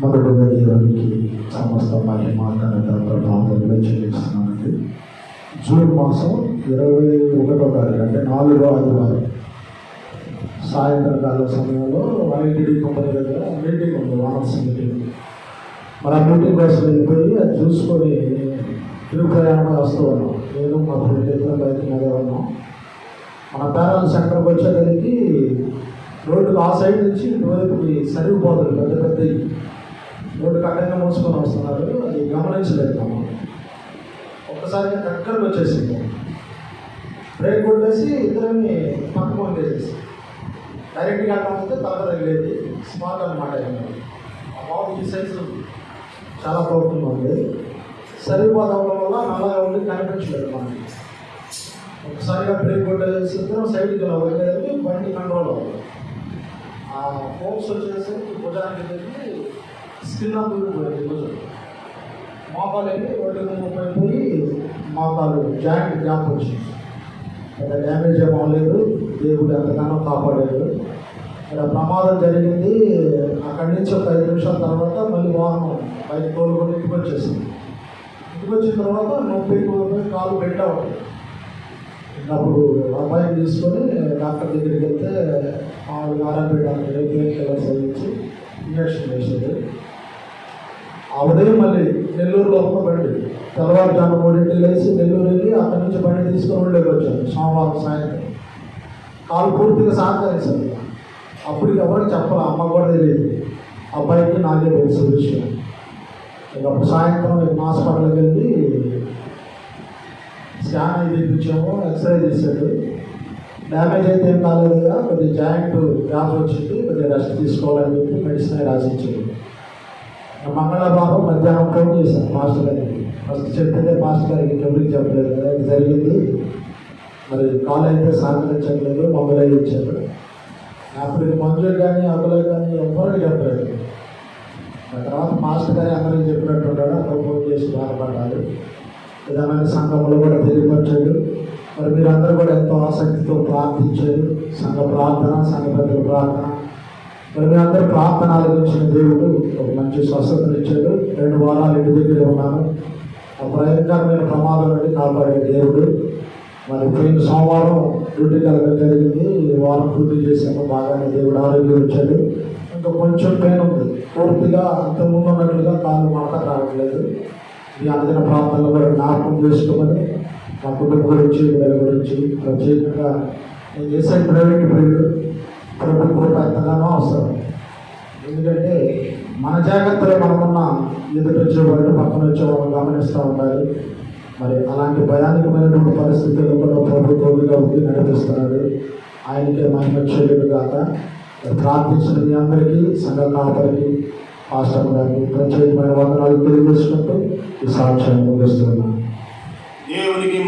మొదటిగా దేవునికి సమస్త మహిమ ఘనత ప్రభావంలో చెల్లిస్తున్నానండి జూన్ మాసం ఇరవై ఒకటో తారీఖు అంటే నాలుగో ఆదివారం. సాయంత్రకాల సమయంలో ఐటీడీ కంపెనీ దగ్గర మీటింగ్ ఉంది వానర్స్ మీటింగ్. మరి ఆ మీటింగ్ కోసం వెళ్ళిపోయి అది చూసుకొని తిరుగు ప్రయాణంగా వస్తూ ఉన్నాం. నేను మా ఫ్రెండ్ ఇద్దరు బయట మీద ఉన్నాం మన పేరెంట్స్ సెంటర్కి వచ్చేసరికి రోడ్డుకు ఆ సైడ్ నుంచి ఇటువైపుకి సరిగిపోతుంది పెద్ద పెద్ద రోడ్డు అడ్డంగా మోసుకొని వస్తున్నారు. అది గమనించలేదు మనం ఒక్కసారిగా కక్కడికి వచ్చేసింది. బ్రేక్ కొట్టేసి ఇద్దరిని పక్క పంపేసేసి డైరెక్ట్గా వస్తే తల తగిలేదు. స్మార్ట్ అనమాట ఆ బాబు ఈ సైజు చాలా పవర్ఫుల్ ఉంది. సరిపోవడం వల్ల నల్లగా ఉండి కనిపించలేదు మనకి. ఒకసారిగా బ్రేక్ కొట్టేసి ఇద్దరం సైడ్కి ఇలా బండి ఫోర్స్ వచ్చేసి భుజానికి వెళ్ళి స్కిన్ అంతా పోయింది భుజం మోకాలు వెళ్ళి ఒడ్డుకు ముప్పై పోయి మోకాలు జాయింట్ గ్యాప్ వచ్చింది. అక్కడ డ్యామేజ్ ఏమో లేదు దేవుడు ఎంతగానో కాపాడాడు. అక్కడ ప్రమాదం జరిగింది. అక్కడి నుంచి ఒక ఐదు నిమిషాల తర్వాత మళ్ళీ వాహనం బయట కోలుకొని ఇంటికి వచ్చేసింది. ఇంటికి వచ్చిన తర్వాత నొప్పి కాలు కాలు పెట్టావు అప్పుడు అబ్బాయిని తీసుకొని డాక్టర్ దగ్గరికి వెళ్తే వాళ్ళు ఆరోగ్య డాక్టర్ పెయిన్ కిల్లర్స్ ఇచ్చి ఇంజక్షన్ వేసేది ఆ ఉదయం మళ్ళీ నెల్లూరులో ఒక బండి. తెల్లవారుజాము మూడింటి లేచి నెల్లూరు వెళ్ళి అక్కడి నుంచి బండి తీసుకొని ఉండేకి వచ్చాను సోమవారం సాయంత్రం. కాలు పూర్తిగా సహకరించారు అప్పుడు ఎవరికి చెప్పాలి అమ్మ కూడా తెలియదు. అబ్బాయికి నాకే తెలుసు విషయం. ఇక అప్పుడు సాయంత్రం హాస్పిటల్కి వెళ్ళి స్కాన్ అయి తీపించాము ఎక్స్రే చేశాడు. డ్యామేజ్ అయితే ఏం కాలేదు కదా కొద్దిగా జాయింట్ గ్యాప్ వచ్చింది కొద్దిగా రెస్ట్ తీసుకోవాలని చెప్పి మెడిసిన్ అయి మంగళవారం మధ్యాహ్నం ఫోన్ చేశాను మాస్టర్ గారికి. ఫస్ట్ చెప్తే మాస్టర్ గారికి ఎవరికి చెప్పలేదు కదా ఇది జరిగింది. మరి కాల్ అయితే సహకరించట్లేదు మమ్మల్ని ఇచ్చారు అప్పుడు ఇది మంజులు కానీ అబ్బులు కానీ ఎవరికి చెప్పలేదు. ఆ తర్వాత మాస్టర్ గారి అందరికి చెప్పినట్టు ఉన్నాడు అక్కడ ఫోన్ చేసి బాధపడాలి. విధానాల సంఘంలో కూడా తెలియపరిచాడు. మరి మీరందరూ కూడా ఎంతో ఆసక్తితో ప్రార్థించారు. సంఘ ప్రార్థన సంఘ పెద్దల ప్రార్థన. మరి మీరందరూ ప్రార్థన ఆలోచించిన దేవుడు ఒక మంచి స్వస్థతను ఇచ్చాడు. రెండు వారాలు ఇంటి దగ్గరే ఉన్నాను. ఆ భయంకరమైన ప్రమాదం నుండి కాపాడే దేవుడు. మరి పోయిన సోమవారం డ్యూటీ కలగడం జరిగింది. ఈ వారం పూర్తి చేసాము బాగానే దేవుడు ఆరోగ్యం ఇచ్చాడు. ఇంకా కొంచెం పెయిన్ ఉంది. పూర్తిగా అంతకుముందు ఉన్నట్లుగా కాళ్ళు మాట రావట్లేదు. ఈ అందిన ప్రాంతాల్లో కూడా జ్ఞాపకం చేసుకోమని మా కుటుంబం గురించి వీళ్ళ గురించి ప్రత్యేకంగా నేను చేసే ప్రైవేట్ ఫీల్డ్ ప్రభుత్వం ఎంతగానో అవసరం. ఎందుకంటే మన జాగ్రత్తలో మనమున్న ఎదుటి వచ్చేవాళ్ళు పక్కన వచ్చేవాళ్ళు గమనిస్తూ ఉండాలి. మరి అలాంటి భయానకమైనటువంటి పరిస్థితుల్లో కూడా ప్రభుత్వంగా తోడుగా ఉండి నడిపిస్తున్నాడు ఆయనకే మహిమ చెల్లుడు కాక ప్రార్థించిన మీ అందరికీ సంఘ కాపరికి ఆ సమయాన్ని ప్రత్యేకమైన వందనాలు తెలియజేసుకుంటూ ఈ సాక్ష్యాన్ని ముగిస్తున్నాను. దేవునికి